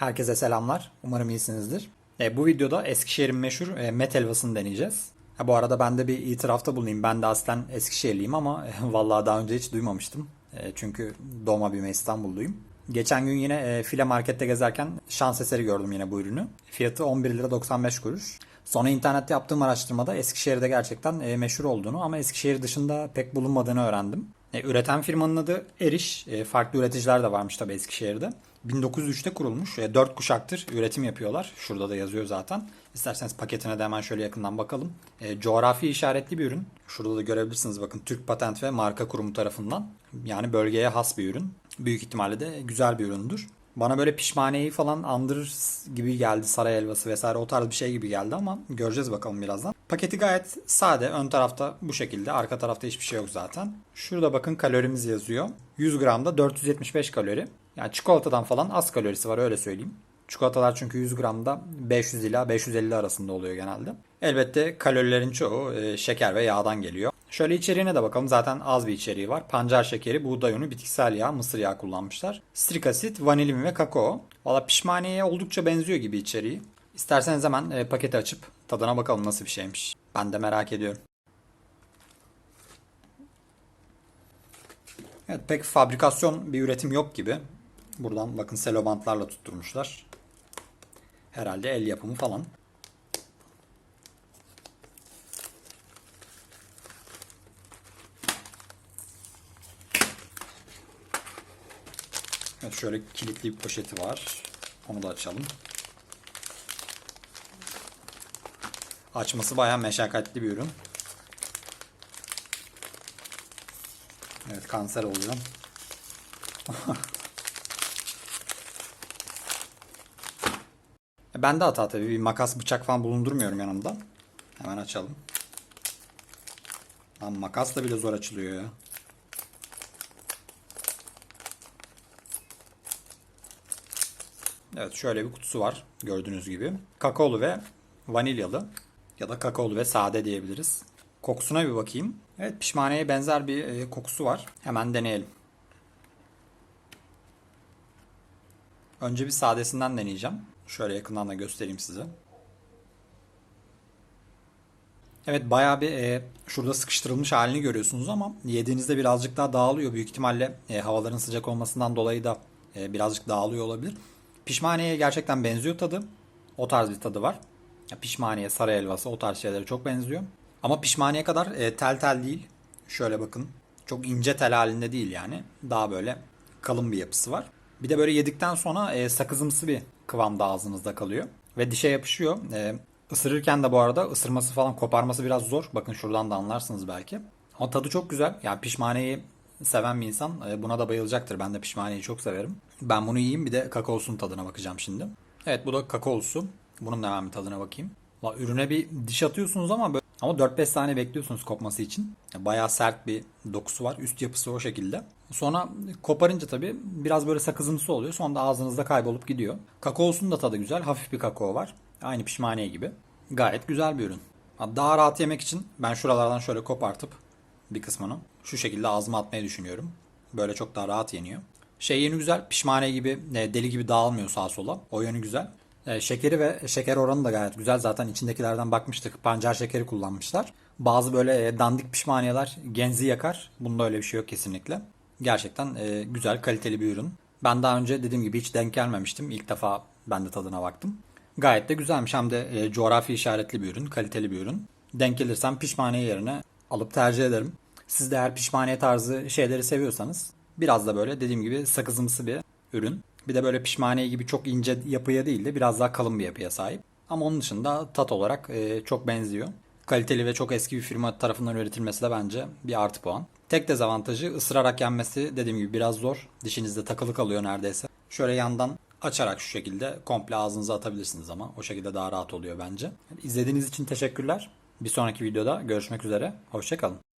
Herkese selamlar. Umarım iyisinizdir. E, bu videoda Eskişehir'in meşhur e, met helvasını deneyeceğiz. Ha, bu arada ben de bir itirafta bulunayım. Ben de aslen Eskişehirliyim ama e, vallahi daha önce hiç duymamıştım. E, çünkü doğma büyüme İstanbulluyum. Geçen gün yine e, file markette gezerken şans eseri gördüm yine bu ürünü. Fiyatı 11 lira 95 kuruş. Sonra internette yaptığım araştırmada Eskişehir'de gerçekten e, meşhur olduğunu ama Eskişehir dışında pek bulunmadığını öğrendim. E, üreten firmanın adı Eriş. E, farklı üreticiler de varmış tabii Eskişehir'de. 1903'te kurulmuş. E, 4 kuşaktır üretim yapıyorlar. Şurada da yazıyor zaten. İsterseniz paketine de hemen şöyle yakından bakalım. E, coğrafi işaretli bir ürün. Şurada da görebilirsiniz bakın Türk Patent ve Marka Kurumu tarafından. Yani bölgeye has bir ürün. Büyük ihtimalle de güzel bir üründür. Bana böyle pişmaneyi falan andırır gibi geldi. Saray helvası vesaire o tarz bir şey gibi geldi ama göreceğiz bakalım birazdan. Paketi gayet sade. Ön tarafta bu şekilde. Arka tarafta hiçbir şey yok zaten. Şurada bakın kalorimiz yazıyor. 100 gramda 475 kalori. Yani çikolatadan falan az kalorisi var öyle söyleyeyim. Çikolatalar çünkü 100 gramda 500 ila 550 arasında oluyor genelde. Elbette kalorilerin çoğu e, şeker ve yağdan geliyor. Şöyle içeriğine de bakalım. Zaten az bir içeriği var. Pancar şekeri, buğday unu, bitkisel yağ, mısır yağı kullanmışlar. Strik asit, vanilin ve kakao. Valla pişmaniyeye oldukça benziyor gibi içeriği. İsterseniz hemen e, paketi açıp tadına bakalım nasıl bir şeymiş. Ben de merak ediyorum. Evet pek fabrikasyon bir üretim yok gibi. Buradan bakın selobantlarla tutturmuşlar. Herhalde el yapımı falan. Evet şöyle kilitli bir poşeti var. Onu da açalım. Açması bayağı meşakkatli bir ürün. Evet kanser oluyor. ben de hata tabii. Bir makas bıçak falan bulundurmuyorum yanımda. Hemen açalım. Lan makasla bile zor açılıyor ya. Evet şöyle bir kutusu var gördüğünüz gibi. Kakaolu ve vanilyalı ya da kakaolu ve sade diyebiliriz. Kokusuna bir bakayım. Evet pişmaneye benzer bir e, kokusu var. Hemen deneyelim. Önce bir sadesinden deneyeceğim. Şöyle yakından da göstereyim size. Evet bayağı bir e, şurada sıkıştırılmış halini görüyorsunuz ama yediğinizde birazcık daha dağılıyor. Büyük ihtimalle e, havaların sıcak olmasından dolayı da e, birazcık dağılıyor olabilir. Pişmaniyeye gerçekten benziyor tadı. O tarz bir tadı var. Pişmaniye, sarı helvası o tarz şeylere çok benziyor. Ama pişmaniye kadar e, tel tel değil. Şöyle bakın. Çok ince tel halinde değil yani. Daha böyle kalın bir yapısı var. Bir de böyle yedikten sonra e, sakızımsı bir kıvamda ağzınızda kalıyor. Ve dişe yapışıyor. E, ısırırken de bu arada ısırması falan koparması biraz zor. Bakın şuradan da anlarsınız belki. Ama tadı çok güzel. Yani pişmaneyi seven bir insan e, buna da bayılacaktır. Ben de pişmaneyi çok severim. Ben bunu yiyeyim bir de kakaosun tadına bakacağım şimdi. Evet bu da kakaolusu. Bunun da hemen bir tadına bakayım. La, ürüne bir diş atıyorsunuz ama böyle ama 4-5 saniye bekliyorsunuz kopması için. Bayağı sert bir dokusu var. Üst yapısı o şekilde. Sonra koparınca tabii biraz böyle sakızımsı oluyor. Sonra da ağzınızda kaybolup gidiyor. Kakaosunun da tadı güzel. Hafif bir kakao var. Aynı pişmaniye gibi. Gayet güzel bir ürün. Daha rahat yemek için ben şuralardan şöyle kopartıp bir kısmını şu şekilde ağzıma atmayı düşünüyorum. Böyle çok daha rahat yeniyor. Şey yönü güzel. Pişmaniye gibi e, deli gibi dağılmıyor sağa sola. O yönü güzel. E, şekeri ve şeker oranı da gayet güzel. Zaten içindekilerden bakmıştık. Pancar şekeri kullanmışlar. Bazı böyle e, dandik pişmaniyeler genzi yakar. Bunda öyle bir şey yok kesinlikle. Gerçekten güzel, kaliteli bir ürün. Ben daha önce dediğim gibi hiç denk gelmemiştim. İlk defa ben de tadına baktım. Gayet de güzelmiş. Hem de coğrafi işaretli bir ürün, kaliteli bir ürün. Denk gelirsem pişmaniye yerine alıp tercih ederim. Siz de eğer pişmaniye tarzı şeyleri seviyorsanız biraz da böyle dediğim gibi sakızımsı bir ürün. Bir de böyle pişmaniye gibi çok ince yapıya değil de biraz daha kalın bir yapıya sahip. Ama onun dışında tat olarak e, çok benziyor. Kaliteli ve çok eski bir firma tarafından üretilmesi de bence bir artı puan. Tek dezavantajı ısırarak yenmesi dediğim gibi biraz zor. Dişinizde takılı kalıyor neredeyse. Şöyle yandan açarak şu şekilde komple ağzınıza atabilirsiniz ama o şekilde daha rahat oluyor bence. İzlediğiniz için teşekkürler. Bir sonraki videoda görüşmek üzere. Hoşçakalın.